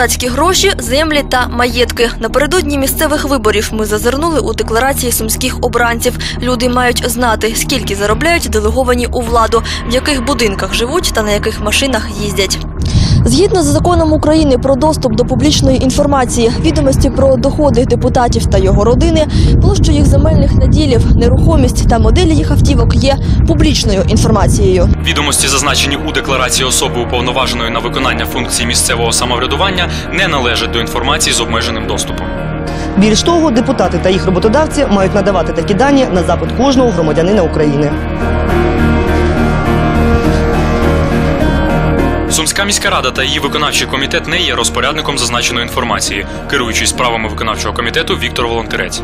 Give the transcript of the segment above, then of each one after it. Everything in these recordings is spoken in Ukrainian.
Депутатські гроші, землі та маєтки. Напередодні місцевих виборів ми зазирнули у декларації сумських обранців. Люди мають знати, скільки заробляють делеговані у владу, в яких будинках живуть та на яких машинах їздять. Згідно з законом України про доступ до публічної інформації, відомості про доходи депутатів та його родини, площу їх земельних наділів, нерухомість та моделі їх автівок є публічною інформацією. Відомості, зазначені у декларації особи уповноваженої на виконання функцій місцевого самоврядування, не належать до інформації з обмеженим доступом. Більш того, депутати та їх роботодавці мають надавати такі дані на запит кожного громадянина України. Сумська міська рада та її виконавчий комітет не є розпорядником зазначеної інформації, керуючий справами виконавчого комітету Віктор Волонтерець.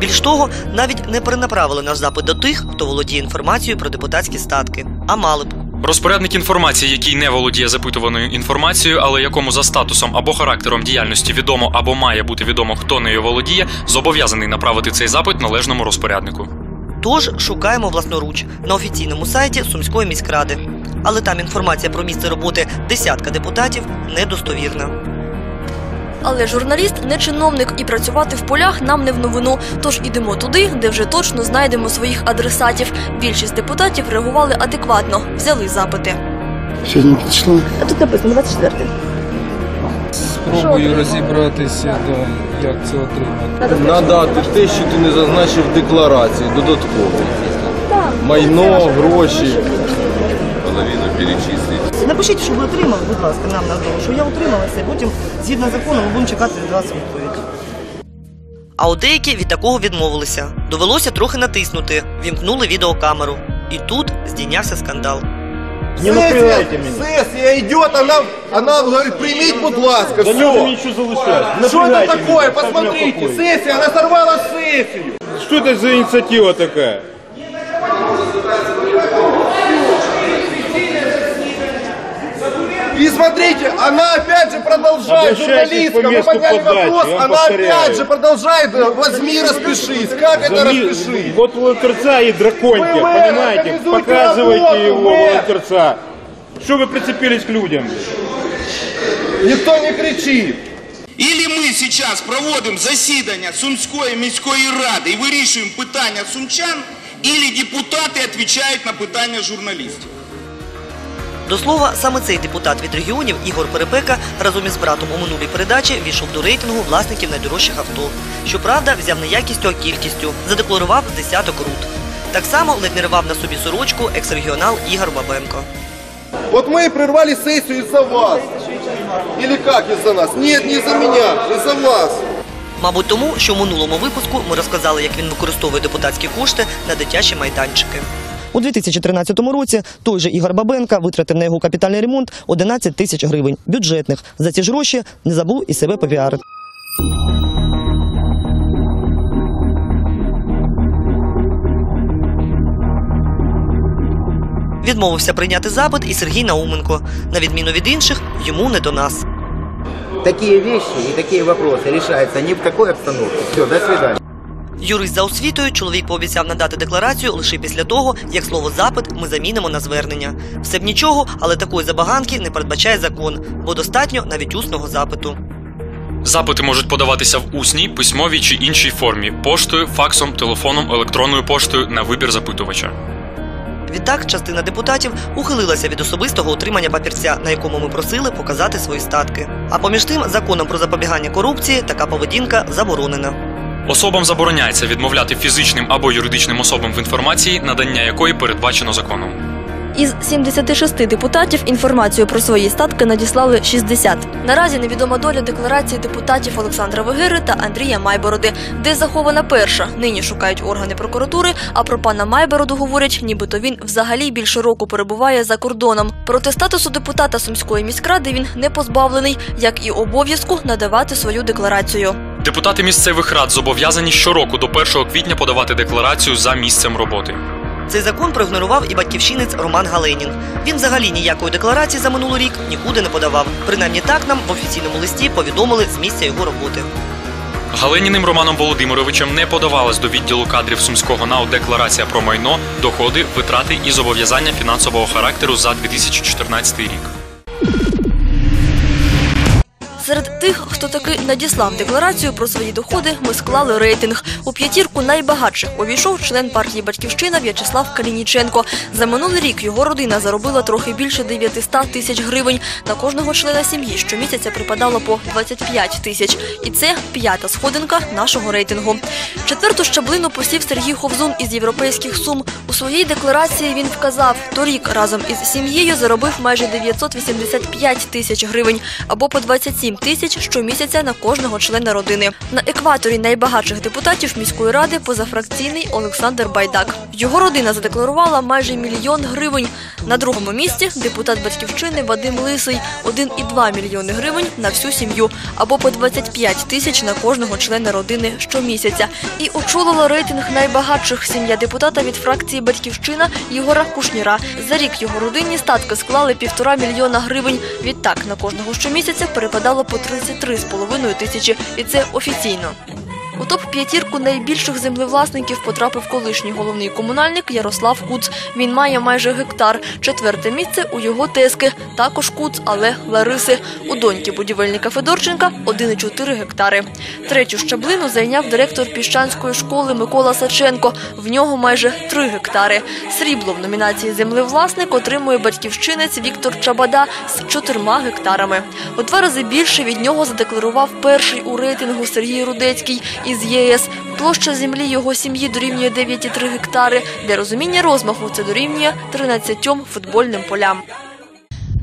Більш того, навіть не перенаправили наш запит до тих, хто володіє інформацією про депутатські статки. А мали б. Розпорядник інформації, який не володіє запитуваною інформацією, але якому за статусом або характером діяльності відомо або має бути відомо, хто нею володіє, зобов'язаний направити цей запит належному розпоряднику. Тож шукаємо власноруч на офіційному сайті Сумської міськради. Але там інформація про місце роботи десятка депутатів недостовірна. Але журналіст не чиновник і працювати в полях нам не в новину. Тож ідемо туди, де вже точно знайдемо своїх адресатів. Більшість депутатів реагували адекватно, взяли запити. Сьогодні підійшло. А тут написано 24 Спробую розібратися, да, як це отримати. надати те, що ти не зазначив в декларації додатково. Майно, гроші. Половину перечислити. Напишіть, що ви отримали, будь ласка, нам на знову, що я отрималася, і потім, згідно закону, ми будемо чекати від вас відповідь. А от деякі від такого відмовилися. Довелося трохи натиснути, вімкнули відеокамеру. І тут здійнявся скандал. Не накривайте мене. Сесія йде, вона, вона говорить, прийміть, будь ласка, все. ничего залишать. Що це таке? Посмотрите, сесія, вона сорвала сесію. Что это за инициатива такая? И смотрите, она опять же продолжает, Обращайтесь журналистка, по мы месту подняли подачи, вопрос, я вам она повторяю. опять же продолжает, э, возьми, распишись. Как это Зами- распишись? Вот волонтерца и драконьте, Вы мэр, понимаете? организуйте Показывайте работу, его, мэр. волонтерца. Что вы прицепились к людям? Никто не кричит. Ілі ми зараз проводимо засідання Сумської міської ради і вирішуємо питання сумчан, ілі депутати відповідають на питання журналістів. До слова, саме цей депутат від регіонів Ігор Перепека разом із братом у минулій передачі війшов до рейтингу власників найдорожчих авто. Щоправда, взяв не якістю, а кількістю. Задекларував десяток рут. Так само ледь не рвав на собі сорочку екс-регіонал Ігор Бабенко. Вот мы и прервали сессию из-за вас. Или как из-за нас? Нет, не из-за меня, из-за вас. Мабуть, тому, що в минулому випуску ми розказали, як він використовує депутатські кошти на дитячі майданчики. У 2013 році той же Ігор Бабенка витратив на його капітальний ремонт 11 тисяч гривень бюджетних. За ці ж гроші не забув і себе попіарити. Відмовився прийняти запит і Сергій Науменко. На відміну від інших, йому не до нас. такие вещи и такие вопросы решаются ни в какой обстановке. Все, до свидания. Юрист за освітою чоловік пообіцяв надати декларацію лише після того, як слово запит ми замінимо на звернення. Все б нічого, але такої забаганки не передбачає закон, бо достатньо навіть усного запиту. Запити можуть подаватися в усній, письмовій чи іншій формі поштою, факсом, телефоном, електронною поштою на вибір запитувача. Відтак, частина депутатів ухилилася від особистого отримання папірця, на якому ми просили показати свої статки. А поміж тим, законом про запобігання корупції така поведінка заборонена. Особам забороняється відмовляти фізичним або юридичним особам в інформації, надання якої передбачено законом. Із 76 депутатів інформацію про свої статки надіслали 60. Наразі невідома доля декларації депутатів Олександра Вегири та Андрія Майбороди, де захована перша. Нині шукають органи прокуратури. А про пана Майбороду говорять, нібито він взагалі більше року перебуває за кордоном. Проте статусу депутата Сумської міськради він не позбавлений, як і обов'язку надавати свою декларацію. Депутати місцевих рад зобов'язані щороку до 1 квітня подавати декларацію за місцем роботи. Цей закон проігнорував і батьківщинець Роман Галенін. Він взагалі ніякої декларації за минулий рік нікуди не подавав. Принаймні так нам в офіційному листі повідомили з місця його роботи. Галеніним Романом Володимировичем не подавалась до відділу кадрів Сумського НАУ декларація про майно, доходи, витрати і зобов'язання фінансового характеру за 2014 рік. Серед тих, хто таки надіслав декларацію про свої доходи, ми склали рейтинг. У п'ятірку найбагатших увійшов член партії Батьківщина В'ячеслав Калініченко. За минулий рік його родина заробила трохи більше 900 тисяч гривень. На кожного члена сім'ї щомісяця припадало по 25 тисяч. І це п'ята сходинка нашого рейтингу. Четверту щаблину посів Сергій Ховзун із європейських сум. У своїй декларації він вказав, торік разом із сім'єю заробив майже 985 тисяч гривень або по 27 тисяч щомісяця на кожного члена родини. На екваторі найбагатших депутатів міської ради позафракційний Олександр Байдак. Його родина задекларувала майже мільйон гривень. На другому місці депутат батьківщини Вадим Лисий 1,2 мільйони гривень на всю сім'ю або по 25 тисяч на кожного члена родини щомісяця. І очолила рейтинг найбагатших сім'я депутата від фракції Батьківщина Ігора Кушніра. За рік його родинні статки склали півтора мільйона гривень. Відтак на кожного щомісяця перепадало по 33,5 тисячі, і це офіційно. У топ-п'ятірку найбільших землевласників потрапив колишній головний комунальник Ярослав Куц. Він має майже гектар. Четверте місце у його тески. Також Куц, але Лариси. У доньки будівельника Федорченка 1,4 гектари. Третю щаблину зайняв директор піщанської школи Микола Саченко. В нього майже 3 гектари. Срібло в номінації землевласник отримує батьківщинець Віктор Чабада з 4 гектарами. У два рази більше від нього задекларував перший у рейтингу Сергій Рудецький із ЄС. Площа землі його сім'ї дорівнює 9,3 гектари. Для розуміння розмаху це дорівнює 13 футбольним полям.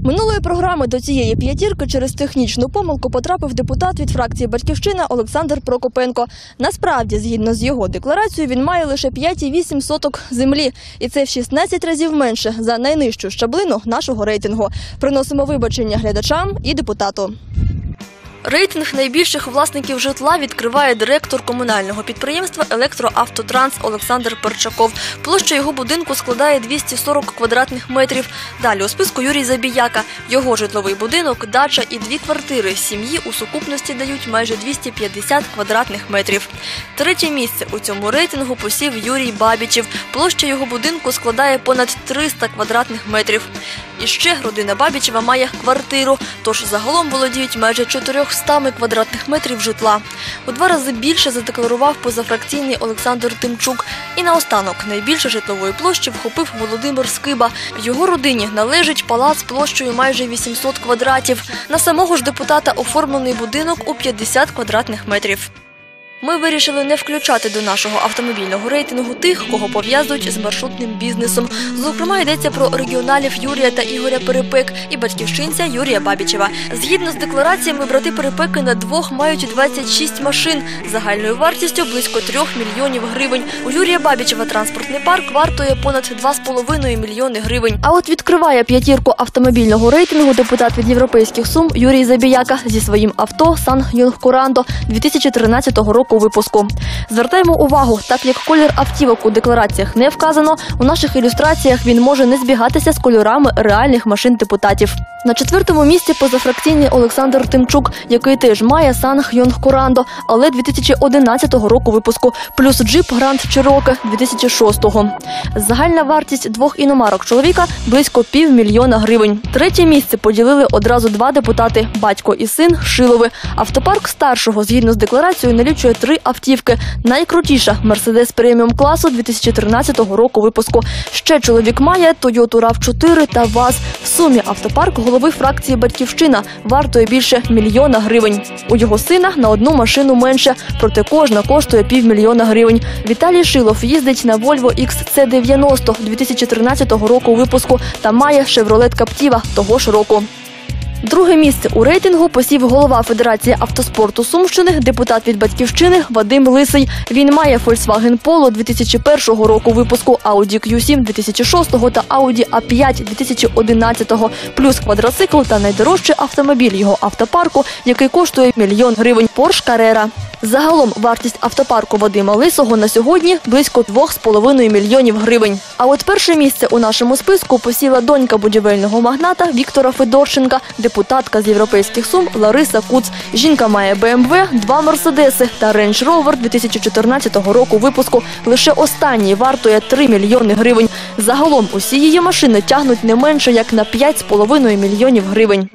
Минулої програми до цієї п'ятірки через технічну помилку потрапив депутат від фракції Батьківщина Олександр Прокопенко. Насправді, згідно з його декларацією, він має лише 5,8 соток землі, і це в 16 разів менше за найнижчу щаблину нашого рейтингу. Приносимо вибачення глядачам і депутату. Рейтинг найбільших власників житла відкриває директор комунального підприємства Електроавтотранс Олександр Перчаков. Площа його будинку складає 240 квадратних метрів. Далі у списку Юрій Забіяка. Його житловий будинок, дача і дві квартири сім'ї у сукупності дають майже 250 квадратних метрів. Третє місце у цьому рейтингу посів Юрій Бабічев. Площа його будинку складає понад 300 квадратних метрів. І ще родина Бабічева має квартиру, тож загалом володіють майже 400 квадратних метрів житла. У два рази більше задекларував позафракційний Олександр Тимчук. І наостанок найбільше житлової площі вхопив Володимир Скиба. Його родині належить палац площею майже 800 квадратів. На самого ж депутата оформлений будинок у 50 квадратних метрів. Ми вирішили не включати до нашого автомобільного рейтингу тих, кого пов'язують з маршрутним бізнесом. Зокрема, йдеться про регіоналів Юрія та Ігоря Перепек і батьківщинця Юрія Бабічева. Згідно з деклараціями, брати Перепеки на двох мають 26 машин загальною вартістю близько 3 мільйонів гривень. У Юрія Бабічева транспортний парк вартує понад 2,5 мільйони гривень. А от відкриває п'ятірку автомобільного рейтингу депутат від європейських сум Юрій Забіяка зі своїм авто Сан Юнгкурандо 2013 року випуску. Звертаємо увагу, так як колір автівок у деклараціях не вказано, у наших ілюстраціях він може не збігатися з кольорами реальних машин депутатів. На четвертому місці позафракційний Олександр Тимчук, який теж має Сан Хйонгкурандо, але 2011 року випуску, плюс джип Гранд Чироке 2006-го. Загальна вартість двох іномарок чоловіка близько півмільйона гривень. Третє місце поділили одразу два депутати батько і син Шилови. Автопарк старшого згідно з декларацією налічує три автівки. Найкрутіша Мерседес преміум класу 2013 року випуску. Ще чоловік має Toyota rav 4 та ВАЗ. В сумі автопарк голови фракції Батьківщина вартує більше мільйона гривень. У його сина на одну машину менше, проте кожна коштує півмільйона гривень. Віталій Шилов їздить на Volvo XC90 2013 року випуску та має Chevrolet Captiva того ж року. Друге місце у рейтингу посів голова Федерації автоспорту Сумщини, депутат від батьківщини Вадим Лисий. Він має Volkswagen Polo 2001 року випуску, Audi Q7 2006 та Audi A5 2011, плюс квадроцикл та найдорожчий автомобіль його автопарку, який коштує мільйон гривень Porsche Carrera. Загалом вартість автопарку Вадима Лисого на сьогодні близько 2,5 мільйонів гривень. А от перше місце у нашому списку посіла донька будівельного магната Віктора Федорченка, депутатка з європейських сум Лариса Куц. Жінка має БМВ, два Мерседеси та Range Rover 2014 року випуску. Лише останній вартує 3 мільйони гривень. Загалом усі її машини тягнуть не менше як на 5,5 мільйонів гривень.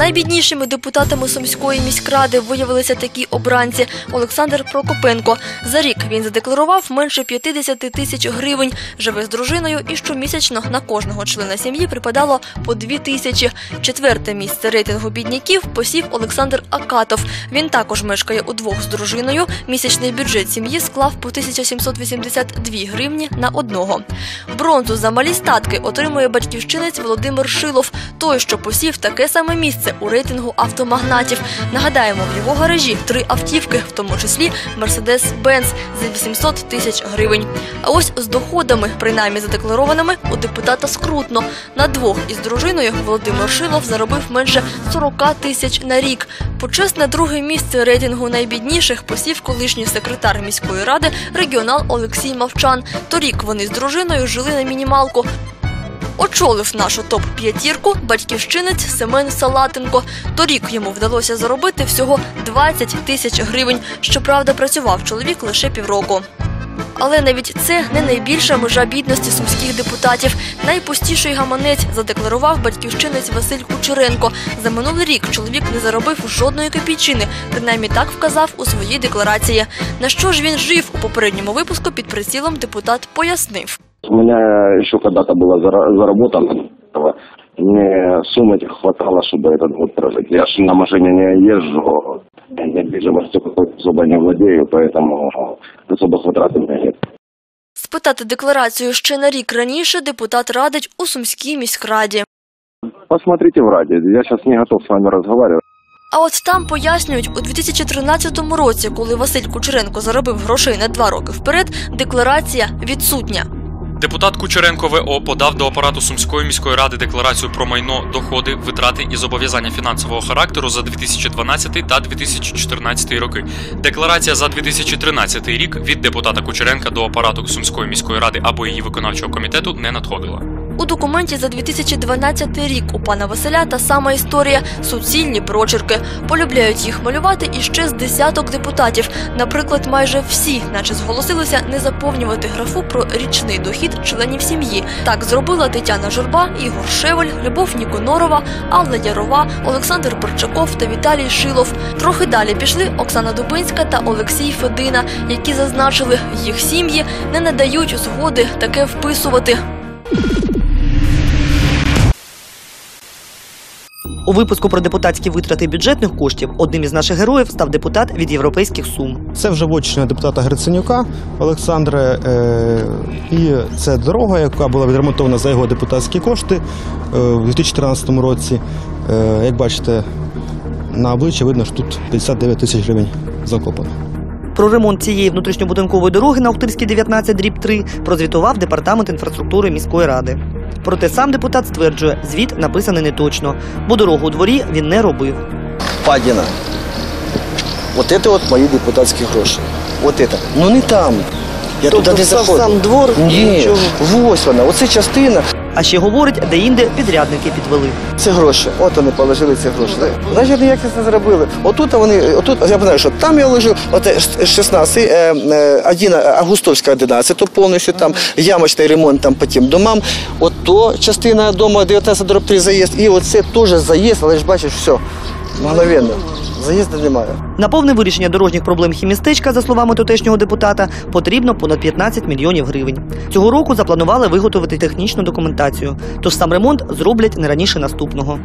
Найбіднішими депутатами Сумської міськради виявилися такі обранці Олександр Прокопенко. За рік він задекларував менше 50 тисяч гривень, живе з дружиною і щомісячно на кожного члена сім'ї припадало по 2 тисячі. Четверте місце рейтингу бідняків посів Олександр Акатов. Він також мешкає удвох з дружиною. Місячний бюджет сім'ї склав по 1782 гривні на одного. Бронзу за малі статки отримує батьківщинець Володимир Шилов, той, що посів таке саме місце у рейтингу автомагнатів. Нагадаємо, в його гаражі три автівки, в тому числі Mercedes-Benz за 800 тисяч гривень. А ось з доходами, принаймні задекларованими, у депутата скрутно. На двох із дружиною Володимир Шилов заробив менше 40 тисяч на рік. Почесне друге місце рейтингу найбідніших посів колишній секретар міської ради регіонал Олексій Мовчан. Торік вони з дружиною жили на мінімалку. Очолив нашу топ-п'ятірку батьківщинець Семен Салатенко. Торік йому вдалося заробити всього 20 тисяч гривень. Щоправда, працював чоловік лише півроку. Але навіть це не найбільша межа бідності сумських депутатів. Найпустіший гаманець задекларував батьківщинець Василь Кучеренко. За минулий рік чоловік не заробив жодної копійчини, принаймні так вказав у своїй декларації. На що ж він жив у попередньому випуску під прицілом депутат пояснив. У меня еще когда-то было зара- заработано, этого, мне сумм этих хватало, чтобы этот год прожить. Я ж на машине не езжу, недвижимостью какой-то особо не владею, поэтому особых затрат у меня нет. Спитати декларацію ще на рік раніше депутат радить у Сумській міськраді. Посмотрите в ради, я сейчас не готов с вами разговаривать. А от там пояснюють, у 2013 році, коли Василь Кучеренко заробив грошей на два роки вперед, декларація відсутня. Депутат Кучеренко ВО подав до апарату Сумської міської ради декларацію про майно, доходи, витрати і зобов'язання фінансового характеру за 2012 та 2014 роки. Декларація за 2013 рік від депутата Кучеренка до апарату Сумської міської ради або її виконавчого комітету не надходила. У документі за 2012 рік у пана Василя та сама історія суцільні прочерки. Полюбляють їх малювати і ще з десяток депутатів. Наприклад, майже всі, наче зголосилися не заповнювати графу про річний дохід членів сім'ї. Так зробила Тетяна Журба, Ігор Шевель, Любов Ніконорова, Алла Ярова, Олександр Перчаков та Віталій Шилов. Трохи далі пішли Оксана Дубинська та Олексій Федина, які зазначили, їх сім'ї не надають згоди таке вписувати. У випуску про депутатські витрати бюджетних коштів одним із наших героїв став депутат від європейських сум. Це вже вотчина депутата Гриценюка Олександра. Е, і це дорога, яка була відремонтована за його депутатські кошти е, у 2014 році. Е, як бачите, на обличчі видно, що тут 59 тисяч гривень закопано. Про ремонт цієї внутрішньобудинкової дороги на Охтирській 19 дріб 3 прозвітував департамент інфраструктури міської ради. Проте сам депутат стверджує, звіт написаний неточно, бо дорогу у дворі він не робив. Падіна. От це от мої депутатські гроші. От це. Ну не там. Я Тобто туди не заходив. сам двор? Ні, Нічого. ось вона. Оце частина. А ще говорить, де-інде підрядники підвели. Це гроші. От вони положили ці гроші. Значить, вони це зробили. Отут вони, отут, я знаю, що там я лежив, от е, 16, е, е, 1, Августовська 11, то повністю там ямочний ремонт там по тим домам. От то частина дому 19 дроб 3 заїзд. І оце теж заїзд, але ж бачиш, все, мгновенно. Заїзду немає. На повне вирішення дорожніх проблем хімістечка, за словами тутешнього депутата, потрібно понад 15 мільйонів гривень. Цього року запланували виготовити технічну документацію, тож сам ремонт зроблять не раніше наступного.